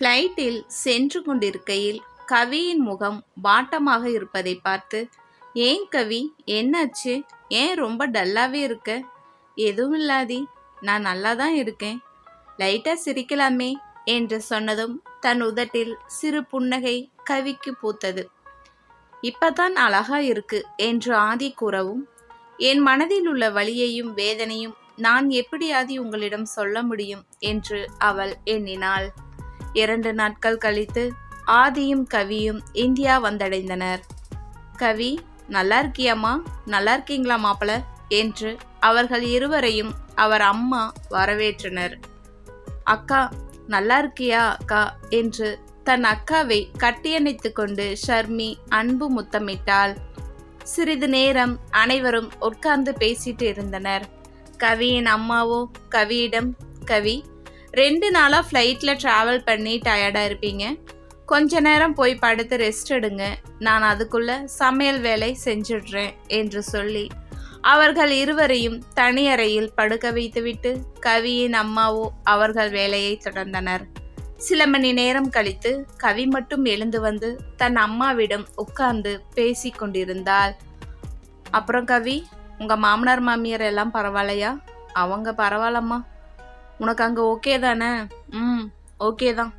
பிளைட்டில் சென்று கொண்டிருக்கையில் கவியின் முகம் வாட்டமாக இருப்பதை பார்த்து ஏன் கவி என்னாச்சு? ஏன் ரொம்ப டல்லாவே இருக்க? எதுவும் இல்லாதி நான் நல்லா தான் இருக்கேன். லைட்டாக சிரிக்கலாமே என்று சொன்னதும் தன் உதட்டில் சிறு புன்னகை கவிக்கு பூத்தது. இப்பதான் அழகா இருக்கு என்று ஆதி கூறவும் என் மனதில் உள்ள வலியையும் வேதனையும் நான் எப்படி ஆதி உங்களிடம் சொல்ல முடியும்? என்று அவள் எண்ணினாள். இரண்டு நாட்கள் கழித்து ஆதியும் கவியும் இந்தியா வந்தடைந்தனர். கவி நல்லா இருக்கியாம்மா? நல்லா இருக்கீங்களா மாப்பிள? என்று அவர்கள் இருவரையும் அவர் அம்மா வரவேற்றனர். அக்கா நல்லா இருக்கியா அக்கா? என்று தன் அக்காவை கட்டியணைத்து கொண்டு ஷர்மி அன்பு முத்தமிட்டாள். சிறிது நேரம் அனைவரும் உட்கார்ந்து பேசிட்டு இருந்தனர். கவியின் அம்மாவோ கவியிடம் கவி ரெண்டு நாளாக ஃப்ளைட்டில் ட்ராவல் பண்ணி டயர்டாக இருப்பீங்க. கொஞ்ச நேரம் போய் படுத்து ரெஸ்ட் எடுங்க. நான் அதுக்குள்ளே சமையல் வேலை செஞ்சிடுறேன் என்று சொல்லி அவர்கள் இருவரையும் தனியறையில் படுக்க வைத்துவிட்டு கவியின் அம்மாவோ அவர்கள் வேலையை தொடர்ந்தனர். சில மணி நேரம் கழித்து கவி மட்டும் எழுந்து வந்து தன் அம்மாவிடம் உட்கார்ந்து பேசி கொண்டிருந்தாள். அப்புறம் கவி உங்கள் மாமனார் மாமியார் எல்லாம் பரவாயில்லையா? அவங்க பரவாயில்லம்மா. உனக்கு அங்க ஓகே தானே? ம். ஓகே தான்.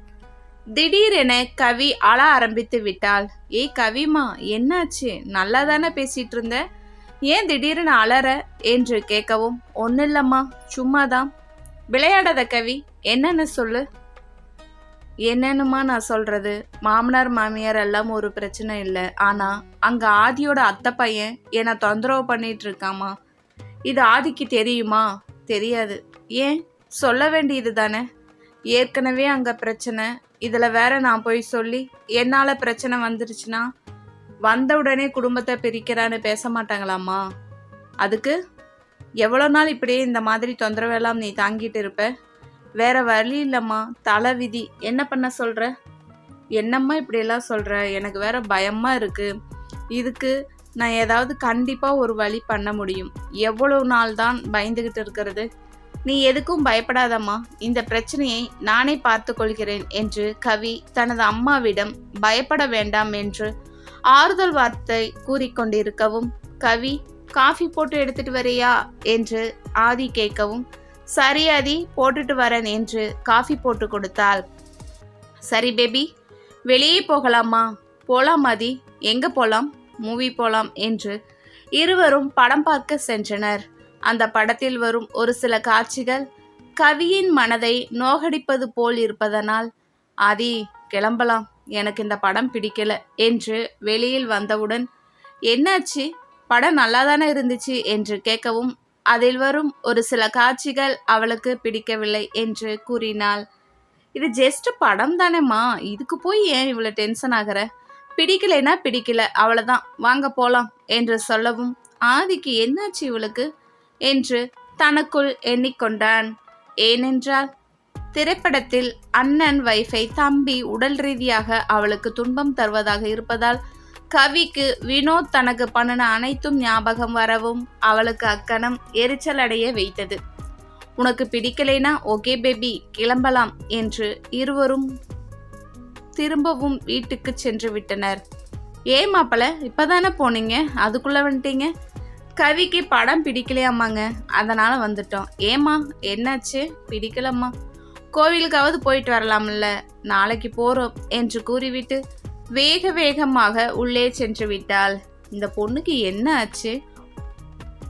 திடீரென கவி அழ ஆரம்பித்து விட்டாள். ஏய் கவிமா என்னாச்சு? நல்லா தானே பேசிட்டு இருந்த? ஏன் திடீர்னு அலற? என்று கேட்கவும் ஒன்றும் இல்லம்மா சும்மாதான். விளையாடாத கவி என்னன்னு சொல்லு. என்னன்னுமா நான் சொல்றது? மாமனார் மாமியார் எல்லாம் ஒரு பிரச்சனை இல்லை. ஆனா அங்க ஆதியோட அத்தை பையன் என்னை தொந்தரவு பண்ணிட்டு இருக்காமா? இது ஆதிக்கு தெரியுமா? தெரியாது. ஏன்? சொல்ல வேண்டியது தானே? ஏற்கனவே அங்க பிரச்சனை. இதுல வேற நான் போய் சொல்லி என்னால பிரச்சனை வந்துருச்சுன்னா வந்த உடனே குடும்பத்தை பிரிக்கிறான்னு பேச மாட்டாங்களாம்மா? அதுக்கு எவ்வளோ நாள் இப்படியே இந்த மாதிரி தொந்தரவெல்லாம் நீ தாங்கிட்டு இருப்ப? வேற வழி இல்லைம்மா தலை விதி. என்ன பண்ண சொல்ற? என்னம்மா இப்படியெல்லாம் சொல்ற? எனக்கு வேற பயமா இருக்கு. இதுக்கு நான் ஏதாவது கண்டிப்பாக ஒரு வழி பண்ண முடியும். எவ்வளவு நாள் தான் பயந்துகிட்டு இருக்கிறது? நீ எதுக்கும் பயப்படாதம்மா. இந்த பிரச்சனையை நானே பார்த்து கொள்கிறேன் என்று கவி தனது அம்மாவிடம் பயப்பட வேண்டாம் என்று ஆறுதல் வார்த்தை கூறிக்கொண்டிருக்கவும் கவி காஃபி போட்டு எடுத்துட்டு வரியா? என்று ஆதி கேட்கவும் சரி ஆதி போட்டுட்டு வரேன் என்று காஃபி போட்டு கொடுத்தாள். சரி பேபி வெளியே போகலாமா போலாம் ஆதி. எங்க போலாம்? மூவி போலாம் என்று இருவரும் படம் பார்க்க சென்றனர். அந்த படத்தில் வரும் ஒரு சில காட்சிகள் கவியின் மனதை நோகடிப்பது போல் இருப்பதனால் ஆதி கிளம்பலாம். எனக்கு இந்த படம் பிடிக்கல என்று வெளியில் வந்தவுடன் என்னாச்சு? படம் நல்லா தானே இருந்துச்சு என்று கேட்கவும் அதில் வரும் ஒரு சில காட்சிகள் அவளுக்கு பிடிக்கவில்லை என்று கூறினாள். இது ஜஸ்ட் படம் தானேம்மா. இதுக்கு போய் ஏன் இவ்வளோ டென்ஷன் ஆகிற? பிடிக்கலைன்னா பிடிக்கல. அவ்வளோதான். வாங்க போகலாம் என்று சொல்லவும் ஆதிக்கு என்னாச்சு இவளுக்கு? என்று தனக்குள் எண்ணிக்கொண்டான். ஏனென்றால் திரைப்படத்தில் அண்ணன் வைஃபை தம்பி உடல் ரீதியாக அவளுக்கு துன்பம் தருவதாக இருப்பதால் கவிக்கு வினோத் தனக்கு பண்ணின அனைத்தும் ஞாபகம் வரவும் அவளுக்கு அக்கணம் எரிச்சல் அடைய வைத்தது. உனக்கு பிடிக்கலைனா ஓகே பேபி கிளம்பலாம் என்று இருவரும் திரும்பவும் வீட்டுக்கு சென்று விட்டனர். ஏன் மாப்பிள இப்பதானே போனீங்க? அதுக்குள்ள வந்துட்டீங்க? கவிக்கு படம் பிடிக்கலையாம்மாங்க. அதனால வந்துட்டோம். ஏம்மா என்னாச்சு? பிடிக்கலம்மா. கோவிலுக்காவது போயிட்டு வரலாம்ல. நாளைக்கு போறோம் என்று கூறிவிட்டு வேக வேகமாக உள்ளே சென்று விட்டாள். இந்த பொண்ணுக்கு என்ன ஆச்சு?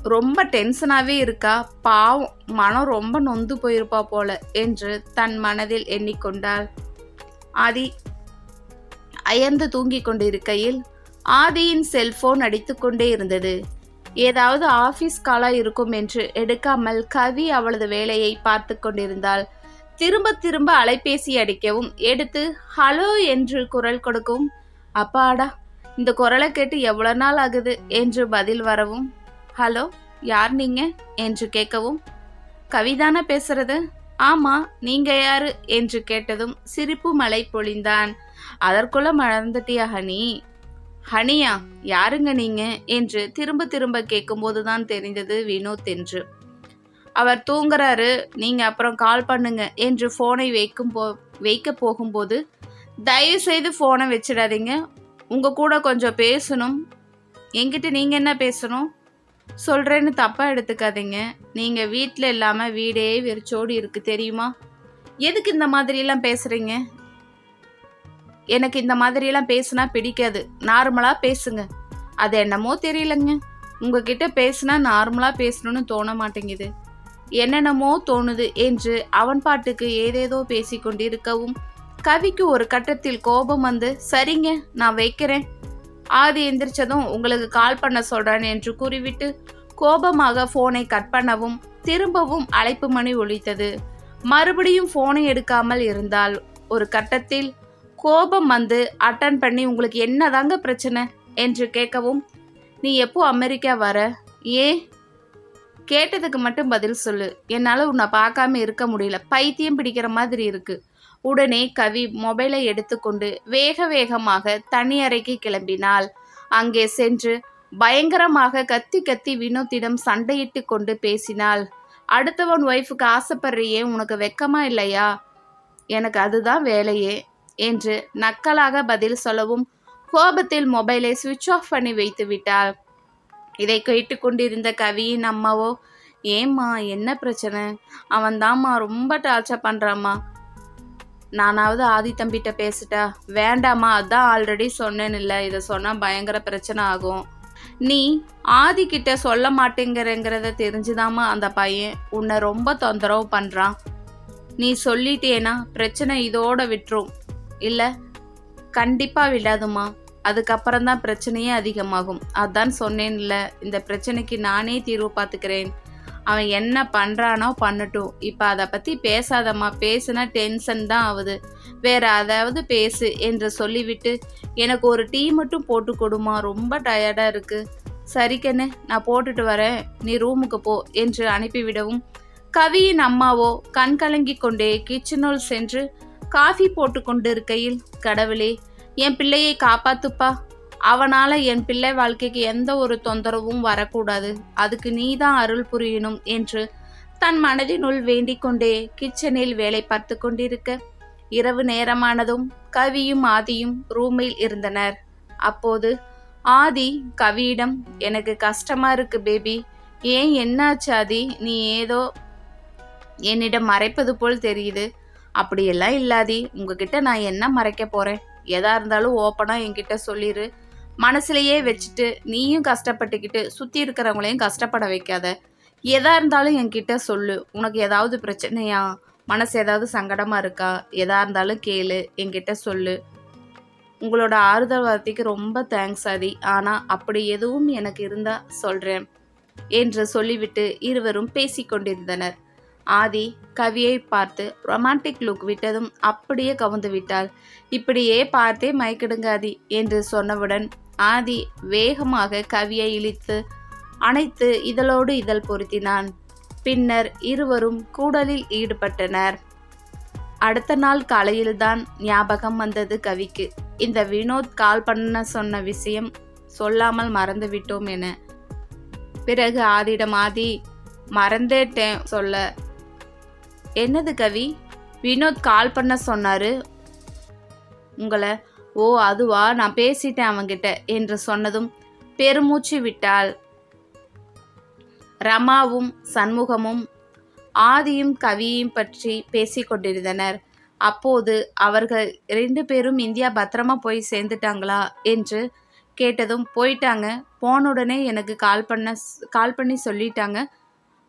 ரொம்ப டென்ஷனாகவே இருக்கா. பாவம் மனம் ரொம்ப நொந்து போயிருப்பா போல என்று தன் மனதில் எண்ணிக்கொண்டாள். ஆதி அயர்ந்து தூங்கிக் கொண்டிருக்கையில் ஆதியின் செல்போன் அடித்துக்கொண்டே இருந்தது. ஏதாவது ஆபீஸ் காலா இருக்கும் என்று எடுக்காமல் கவி அவளது வேலையை பார்த்து கொண்டிருந்தாள். திரும்ப திரும்ப அலைபேசி அடிக்கவும் எடுத்து ஹலோ என்று குரல் கொடுக்கவும் அப்பாடா இந்த குரலை கேட்டு எவ்வளோ நாள் ஆகுது? என்று பதில் வரவும் ஹலோ யார் நீங்க? என்று கேட்கவும் கவிதானா பேசுறது? ஆமா நீங்க யாரு? என்று கேட்டதும் சிரிப்பு மலை பொழிந்தான். அதற்குள்ள மறந்துட்டியா ஹனி? ஹனியா யாருங்க நீங்க? என்று திரும்ப திரும்ப கேட்கும்போதுதான் தெரிந்தது வினோத் என்று அவர் தூங்குறாரு. நீங்கள் அப்புறம் கால் பண்ணுங்க என்று ஃபோனை வைக்கும் போ வைக்க போகும்போது தயவு செய்து ஃபோனை வச்சிடாதீங்க. உங்க கூட கொஞ்சம் பேசணும். என்கிட்ட நீங்கள் என்ன பேசணும்? சொல்கிறேன்னு தப்பாக எடுத்துக்காதீங்க. நீங்கள் வீட்டில் இல்லாமல் வீடே வெறிச்சோடி இருக்குது தெரியுமா? எதுக்கு இந்த மாதிரியெல்லாம் பேசுகிறீங்க எனக்கு இந்த மாதிரியெல்லாம் பேசுனா பிடிக்காது. நார்மலாக பேசுங்க. அது என்னமோ தெரியலங்க. உங்ககிட்ட பேசுனா நார்மலாக பேசணும்னு தோண மாட்டேங்குது. என்னென்னமோ தோணுது என்று அவன் பாட்டுக்கு ஏதேதோ பேசிக்கொண்டிருக்கவும் கவிக்கு ஒரு கட்டத்தில் கோபம் வந்து சரிங்க நான் வைக்கிறேன். ஆதி எந்திரிச்சதும் உங்களுக்கு கால் பண்ண சொல்றேன் என்று கூறிவிட்டு கோபமாக போனை கட் பண்ணவும் திரும்பவும் அழைப்பு மணி ஒழித்தது மறுபடியும் போனை எடுக்காமல் இருந்தால் ஒரு கட்டத்தில் கோபம் வந்து அட்டன் பண்ணி உங்களுக்கு என்னதாங்க பிரச்சனை என்று கேட்கவும் நீ எப்போ அமெரிக்கா வர? ஏன்? கேட்டதுக்கு மட்டும் பதில் சொல்லு. என்னால் உன்னை பார்க்காம இருக்க முடியல. பைத்தியம் பிடிக்கிற மாதிரி இருக்கு. உடனே கவி மொபைலை எடுத்துக்கொண்டு வேக வேகமாக தனி அறைக்கு கிளம்பினாள். அங்கே சென்று பயங்கரமாக கத்தி கத்தி வினோத்திடம் சண்டையிட்டு கொண்டு பேசினாள். அடுத்தவன் ஒய்ஃபுக்கு ஆசைப்படுறியே உனக்கு வெக்கமா இல்லையா? எனக்கு அதுதான் வேலையே. என்று நக்கலாக பதில் சொல்லவும் கோபத்தில் மொபைலை சுவிட்ச் ஆஃப் பண்ணி வைத்து விட்டாள். இதை கேட்டு கொண்டிருந்த கவியின் அம்மாவோ ஏம்மா என்ன பிரச்சனை? அவன் தாம்மா ரொம்ப டார்ச்சர் பண்ணுறாம்மா நானாவது ஆதி தம்பிகிட்ட பேசிட்டா? வேண்டாம்மா அதான் ஆல்ரெடி சொன்னேன்னு இல்லை. இதை சொன்னால் பயங்கர பிரச்சனை ஆகும். நீ ஆதி கிட்ட சொல்ல மாட்டேங்கிறங்கிறத தெரிஞ்சுதாம்மா அந்த பையன் உன்னை ரொம்ப தொந்தரவு பண்ணுறான் நீ சொல்லிட்டேனா பிரச்சனை இதோட விட்டுரும். இல்லை கண்டிப்பாக விடாதுமா அதுக்கப்புறம் தான் பிரச்சனையே அதிகமாகும். அதான் சொன்னேன்ல இந்த பிரச்சனைக்கு நானே தீர்வு பார்த்துக்கிறேன். அவன் என்ன பண்ணுறானோ பண்ணட்டும். இப்போ அதை பற்றி பேசாதம்மா. பேசுனா டென்ஷன் தான் ஆகுது. வேற அதாவது பேசு என்று சொல்லிவிட்டு எனக்கு ஒரு டீ மட்டும் போட்டு கொடுமா ரொம்ப டயர்டாக இருக்குது சரிக்கண்ணு நான் போட்டுட்டு வரேன். நீ ரூமுக்கு போ என்று அனுப்பிவிடவும் கவியின் அம்மாவோ கண் கலங்கி கொண்டே கிச்சனுள் சென்று காஃபி போட்டு கொண்டிருக்கையில் கடவுளே என் பிள்ளையை காப்பாத்துப்பா. அவனால என் பிள்ளை வாழ்க்கைக்கு எந்த ஒரு தொந்தரவும் வரக்கூடாது. அதுக்கு நீதான் அருள் புரியணும் என்று தன் மனதினுள் வேண்டிக் கொண்டே கிச்சனில் வேலை பார்த்து கொண்டிருக்க இரவு நேரமானதும் கவியும் ஆதியும் ரூமில் இருந்தனர். அப்போது ஆதி கவியிடம் எனக்கு கஷ்டமா இருக்கு பேபி. ஏன் என்னாச்சு ஆதி? நீ ஏதோ என்னிடம் மறைப்பது போல் தெரியுது. அப்படியெல்லாம் இல்லாதி உங்ககிட்ட நான் என்ன மறைக்க போறேன்? எதா இருந்தாலும் ஓப்பனாக என்கிட்ட சொல்லிடு மனசுலையே வச்சுட்டு நீயும் கஷ்டப்பட்டுக்கிட்டு சுற்றி இருக்கிறவங்களையும் கஷ்டப்பட வைக்காத. எதா இருந்தாலும் என்கிட்ட சொல்லு. உனக்கு ஏதாவது பிரச்சனையா? மனசு ஏதாவது சங்கடமாக இருக்கா? எதா இருந்தாலும் கேளு. என்கிட்ட சொல்லு. உங்களோட ஆறுதல் வார்த்தைக்கு ரொம்ப தேங்க்ஸ் ஆதி. ஆனால் அப்படி எதுவும் எனக்கு இருந்தால் சொல்கிறேன் என்று சொல்லிவிட்டு இருவரும் பேசிக்கொண்டிருந்தனர். ஆதி கவியை பார்த்து ரொமான்டிக் லுக் விட்டதும் அப்படியே கவுந்து விட்டாள். இப்படியே பார்த்தே மயக்கிடுங்காதி என்று சொன்னவுடன் ஆதி வேகமாக கவியை இழித்து அனைத்து இதழோடு இதழ் பொருத்தினான். பின்னர் இருவரும் கூடலில் ஈடுபட்டனர். அடுத்த நாள் காலையில்தான் ஞாபகம் வந்தது கவிக்கு. இந்த வினோத் கால் பண்ண சொன்ன விஷயம் சொல்லாமல் மறந்து விட்டோம் என. பிறகு ஆதிடம் ஆதி மறந்துட்டேன் சொல்ல என்னது கவி? வினோத் கால் பண்ண சொன்னாரு. உங்களை ஓ அதுவா? நான் பேசிட்டேன் அவங்கிட்ட என்று சொன்னதும் பெருமூச்சு விட்டாள். ரமாவும் சண்முகமும் ஆதியும் கவியையும் பற்றி பேசிக்கொண்டிருந்தனர் அப்போது அவர்கள் ரெண்டு பேரும் இந்தியா பத்திரமா போய் சேர்ந்துட்டாங்களா என்று கேட்டதும் போயிட்டாங்க. போன உடனே எனக்கு கால் பண்ண கால் பண்ணி சொல்லிட்டாங்க.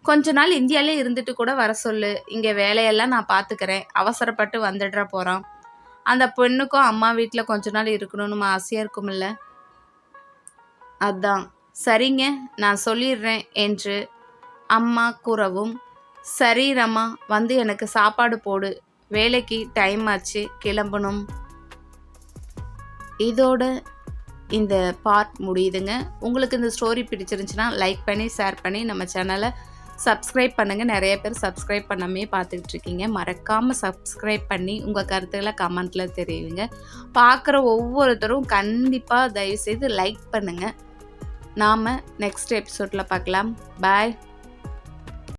கொஞ்ச நாள் இந்தியாவிலே இருந்துட்டு கூட வர சொல்லு. இங்கே வேலையெல்லாம் நான் பார்த்துக்கிறேன் அவசரப்பட்டு வந்துடுற போகிறான் அந்த பெண்ணுக்கும் அம்மா வீட்டில் கொஞ்ச நாள் இருக்கணும்னு ஆசையாக இருக்குமில்ல அதான். சரிங்க நான் சொல்லிடுறேன் என்று அம்மா கூறவும் சரி ரம்மா வந்து எனக்கு சாப்பாடு போடு. வேலைக்கு டைம் ஆச்சு கிளம்பணும். இதோட இந்த பார்ட் முடியுதுங்க. உங்களுக்கு இந்த ஸ்டோரி பிடிச்சிருந்துச்சுன்னா லைக் பண்ணி ஷேர் பண்ணி நம்ம சேனலை சப்ஸ்கிரைப் பண்ணுங்கள் நிறைய பேர் சப்ஸ்கிரைப் பண்ணாமே பார்த்துக்கிட்டு இருக்கீங்க மறக்காமல் சப்ஸ்கிரைப் பண்ணி உங்கள் கருத்துக்களை கமெண்ட்டில் தெரியுங்க பார்க்குற ஒவ்வொருத்தரும் கண்டிப்பாக தயவுசெய்து லைக் பண்ணுங்கள் நாம் நெக்ஸ்ட் எபிசோடில் பார்க்கலாம். பாய்